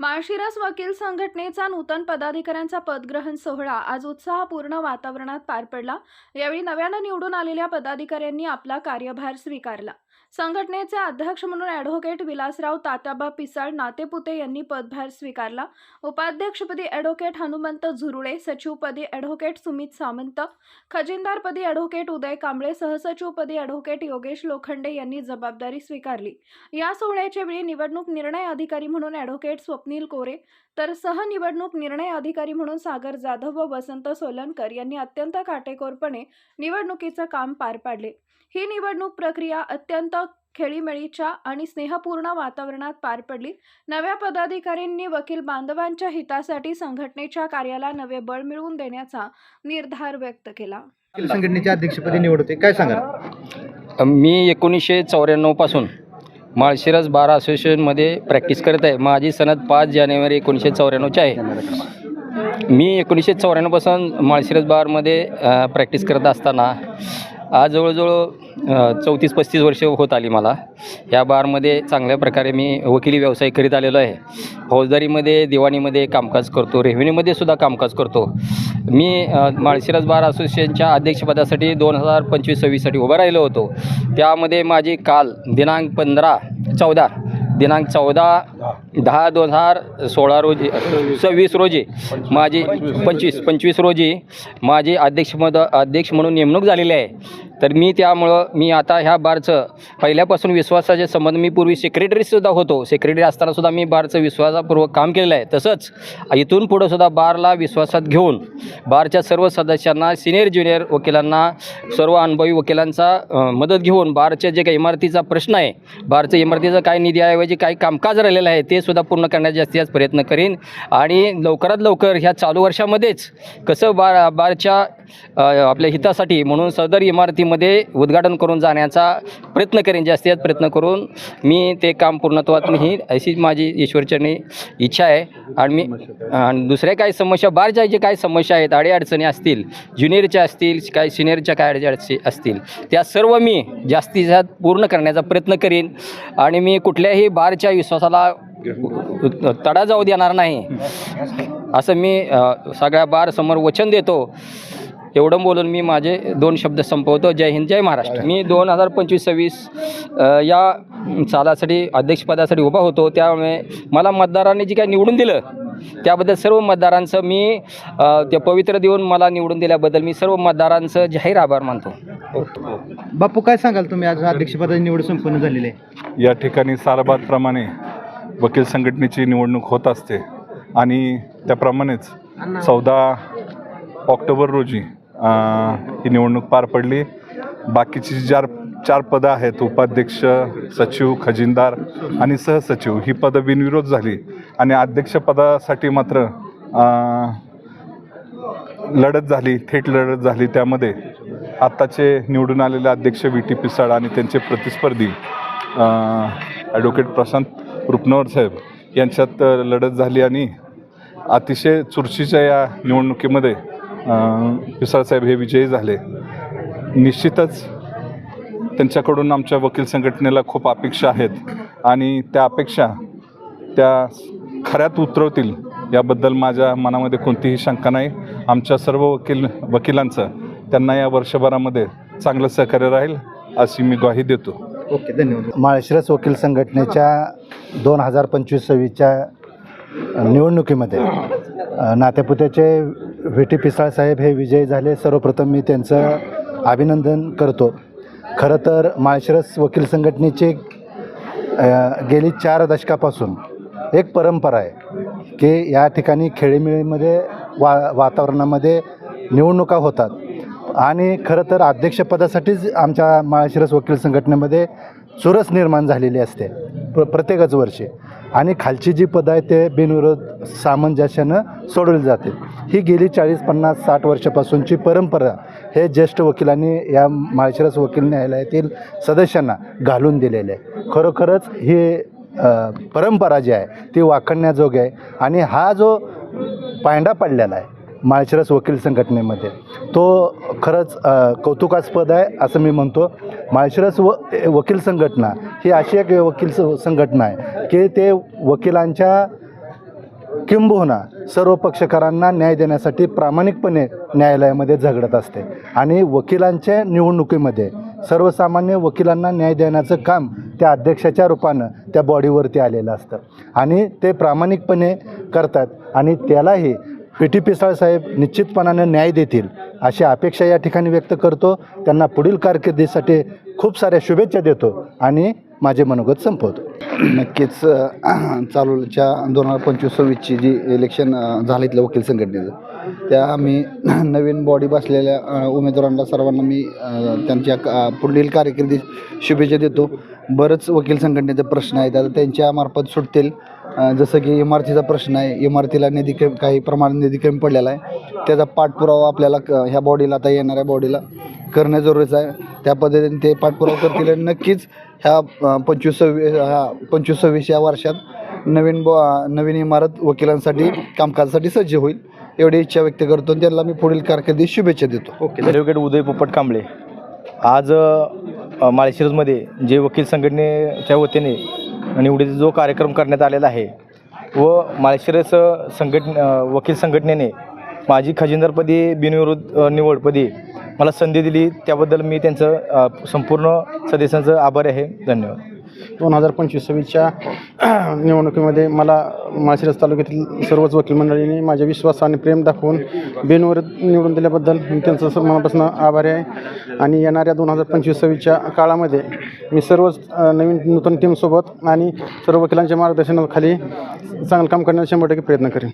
माळशिरस वकील संघटनेचा नूतन पदाधिकाऱ्यांचा पदग्रहण सोहळा आज उत्साहपूर्ण वातावरणात पार पडला. यावेळी नव्यानं निवडून आलेल्या पदाधिकाऱ्यांनी आपला कार्यभार स्वीकारला. संघटनेचे अध्यक्ष म्हणून ॲडव्होकेट विलासराव तात्याबा पिसाळ नातेपुते यांनी पदभार स्वीकारला. उपाध्यक्षपदी ॲडव्होकेट हनुमंत झुरुळे सचिवपदी ॲडव्होकेट सुमित सामंत खजिनदारपदी ॲडव्होकेट उदय कांबळे सहसचिवपदी ॲडव्होकेट योगेश लोखंडे यांनी जबाबदारी स्वीकारली. या सोहळ्याच्या वेळी निवडणूक निर्णय अधिकारी म्हणून ॲडव्होकेट स्वप्नील कोरे तर सहनिवडणूक निर्णय अधिकारी म्हणून सागर जाधव व वसंत सोलनकर यांनी अत्यंत काटेकोरपणे निवडणुकीचं काम पार पाडले. ही निवडणूक प्रक्रिया अत्यंत खेळीमेळीच्या आणि स्नेहपूर्ण वातावरणात पार पडली. नव्या पदाधिकाऱ्यांनी वकील बांधवांच्या हितासाठी संघटनेच्या कार्याला नवे बळ मिळवून देण्याचा निर्धार व्यक्त केला. संघटनेच्या अध्यक्षपदी निवड होते. काय सांगाल? मी एकोणीसशे चौऱ्याण्णवपासून माळशिरस बार असोसिएशनमध्ये प्रॅक्टिस करत आहे. माझी सनद पाच जानेवारी एकोणीसशे चौऱ्याण्णवची आहे. मी एकोणीसशे चौऱ्याण्णवपासून माळशिरस बारमध्ये प्रॅक्टिस करत असताना आज जवळजवळ चौतीस पस्तीस वर्ष होत आली मला. या बारमध्ये चांगल्या प्रकारे मी वकिली व्यवसाय करीत आलेलो आहे. फौजदारीमध्ये दिवाणीमध्ये कामकाज करतो रेव्हेन्यूमध्ये सुद्धा कामकाज करतो. मी माळशिरस बार असोसिएशनच्या अध्यक्षपदासाठी दोन हजार पंचवीस सव्वीससाठी उभा राहिलो होतो. त्यामध्ये माझी काल दिनांक पंधरा चौदा दिनांक चौदा दहा दोन हजार सोळा रोजी सव्वीस रोजी माझी पंचवीस पंचवीस रोजी माझी अध्यक्षपद अध्यक्ष म्हणून नेमणूक झालेली आहे. तर मी त्यामुळं मी आता ह्या बारचं पहिल्यापासून विश्वासाचे संबंध मी पूर्वी सेक्रेटरीसुद्धा होतो. सेक्रेटरी असतानासुद्धा मी बारचं विश्वासापूर्वक काम केलेलं आहे. तसंच इथून पुढंसुद्धा बारला विश्वासात घेऊन बारच्या सर्व सदस्यांना सिनियर ज्युनियर वकिलांना सर्व अनुभवी वकिलांचा मदत घेऊन बारच्या जे काही इमारतीचा प्रश्न आहे बारच्या इमारतीचं काय निधी आहे जे काही कामकाज राहिलेलं आहे ते सुद्धा पूर्ण करण्याचा जास्तीत जास्त प्रयत्न करीन. आणि लवकरात लवकर ह्या चालू वर्षामध्येच कसं बार बारच्या आपल्या हितासाठी म्हणून सदर इमारतीमध्ये उद्घाटन करून जाण्याचा प्रयत्न करेन जास्तीत जास्त प्रयत्न करून. मी ते काम पूर्णत्वात ही अशी माझी ईश्वरचरणी इच्छा आहे. आणि मी आणि दुसऱ्या काही समस्या बारच्या जे काही समस्या आहेत अडीअडचणी असतील ज्युनियरच्या असतील काही सिनियरच्या काय अडीअडचणी असतील त्या सर्व मी जास्तीत जास्त पूर्ण करण्याचा प्रयत्न करीन. आणि मी कुठल्याही बारच्या विश्वासाला तडा जाऊ देणार नाही. असं मी सगळ्या बार समोर वचन देतो. एवढं बोलून मी माझे दोन शब्द संपवतो. जय हिंद जय महाराष्ट्र. मी दोन हजार पंचवीस सव्वीस या सालासाठी अध्यक्षपदासाठी उभा होतो. त्यामुळे मला मतदारांनी जे काय निवडून दिलं त्याबद्दल सर्व मतदारांचं मी ते पवित्र देऊन मला निवडून दिल्याबद्दल मी सर्व मतदारांचं जाहीर आभार मानतो. बापू काय सांगाल तुम्ही? आज अध्यक्षपदाची निवड संपन्न झालेली आहे. या ठिकाणी साराबादप्रमाणे वकील संघटनेची निवडणूक होत असते. आणि त्याप्रमाणेच चौदा ऑक्टोबर रोजी ही निवडणूक पार पडली. बाकीची जी चार चार पदं आहेत उपाध्यक्ष सचिव खजिनदार आणि सहसचिव ही पदं बिनविरोध झाली. आणि अध्यक्षपदासाठी मात्र लढत झाली थेट लढत झाली. त्यामध्ये आत्ताचे निवडून आलेले अध्यक्ष व्ही टी पिसाळ आणि त्यांचे प्रतिस्पर्धी ॲडव्होकेट प्रशांत रुपनवर साहेब यांच्यात लढत झाली आणि अतिशय चुरशीच्या या निवडणुकीमध्ये अ, पिसाळ साहेब हे विजयी झाले. निश्चितच त्यांच्याकडून आमच्या वकील संघटनेला खूप अपेक्षा आहेत आणि त्या अपेक्षा त्या खऱ्यात उतरवतील याबद्दल माझ्या मनामध्ये कोणतीही शंका नाही. आमच्या सर्व वकील वकिलांचं त्यांना या वर्षभरामध्ये चांगलं सहकार्य राहील अशी मी ग्वाही देतो. ओके धन्यवाद. माळशिरस वकील संघटनेच्या दोन हजार पंचवीस सव्वीसच्या निवडणुकीमध्ये नातेपुत्याचे व्ही टी पिसाळ साहेब हे विजयी झाले. सर्वप्रथम मी त्यांचं अभिनंदन करतो. खरं तर माळशिरस वकील संघटनेची गेली चार दशकापासून एक परंपरा आहे की या ठिकाणी खेळीमेळीमध्ये वा वातावरणामध्ये निवडणुका होतात. आणि खरं तर अध्यक्षपदासाठीच आमच्या माळशिरस वकील संघटनेमध्ये चुरस निर्माण झालेली असते. प्र प्रत्येकच वर्षी. आणि खालची जी पदं आहेत ते बिनविरोध सामंजस्यानं सोडवली जाते. ही गेली चाळीस पन्नास साठ वर्षापासूनची परंपरा हे ज्येष्ठ वकिलांनी या माळशिरस वकील न्यायालयातील सदस्यांना घालून दिलेले आहे. खरोखरच ही परंपरा जी आहे ती वाखणण्याजोगी आहे आणि हा जो पायंडा पडलेला आहे माळशिरस वकील संघटनेमध्ये. तो खरंच कौतुकास्पद आहे असं मी म्हणतो. माळशिरस व वकील संघटना ही अशी एक वकील संघटना आहे की ते वकिलांच्या किंबहुना सर्व पक्षकारांना न्याय देण्यासाठी प्रामाणिकपणे न्यायालयामध्ये झगडत असते आणि वकिलांच्या निवडणुकीमध्ये सर्वसामान्य वकिलांना न्याय देण्याचं काम त्या अध्यक्षाच्या रूपानं त्या बॉडीवरती आलेलं असतं. आणि ते प्रामाणिकपणे करतात आणि त्यालाही पी टी पिसाळ साहेब निश्चितपणानं न्याय देतील अशी अपेक्षा या ठिकाणी व्यक्त करतो. त्यांना पुढील कारकिर्दीसाठी खूप साऱ्या शुभेच्छा देतो आणि माझे मनोगत संपवतो. नक्कीच चालूच्या दोन हजार पंचवीस सव्वीसची जी इलेक्शन झालं इथलं वकील संघटनेचं त्या आम्ही नवीन बॉडी बसलेल्या उमेदवारांना सर्वांना मी त्यांच्या का- पुढील कारकिर्दी शुभेच्छा देतो. बरंच वकील संघटनेचे प्रश्न आहेत आता त्यांच्या मार्फत सुटतील. जसं की इमारतीचा प्रश्न आहे इमारतीला निधी कमी काही प्रमाणात निधी कमी पडलेला आहे. त्याचा पाठपुरावा आपल्याला क ह्या बॉडीला आता येणाऱ्या बॉडीला करणं जरुरीचं आहे. त्या पद्धतीने ते पाठपुरावा करतील आणि नक्कीच ह्या पंचवीस सव्वीस ह्या पंचवीस सव्वीस या वर्षात नवीन बॉ नवीन इमारत वकिलांसाठी कामकाजासाठी सज्ज होईल एवढी इच्छा व्यक्त करतो आणि त्यांना मी पुढील कारकिर्दीत शुभेच्छा देतो. ओके ॲडव्होकेट उदय पोपट कांबळे. आज अ, माळशिरसमध्ये जे वकील संघटनेच्या वतीने निवडीचा जो कार्यक्रम करण्यात आलेला आहे व माळशिरस संघट वकील संघटनेने माझी खजिनदारपदी बिनविरोध निवडपदी मला संधी दिली. त्याबद्दल मी त्यांचं संपूर्ण सदस्यांचं आभारी आहे. धन्यवाद. दोन हजार पंचवीस सव्वीसच्या निवडणुकीमध्ये मला माळशिरस तालुक्यातील सर्वच वकील मंडळींनी माझ्या विश्वास आणि प्रेम दाखवून बिनवर निवडून दिल्याबद्दल मी त्यांचं मनापासून आभारी आहे. आणि येणाऱ्या दोन हजार पंचवीस सव्वीसच्या काळामध्ये मी सर्वच नवीन नूतन टीमसोबत आणि सर्व वकिलांच्या मार्गदर्शनाखाली चांगलं काम करण्याचा शंभर टक्के प्रयत्न करेन.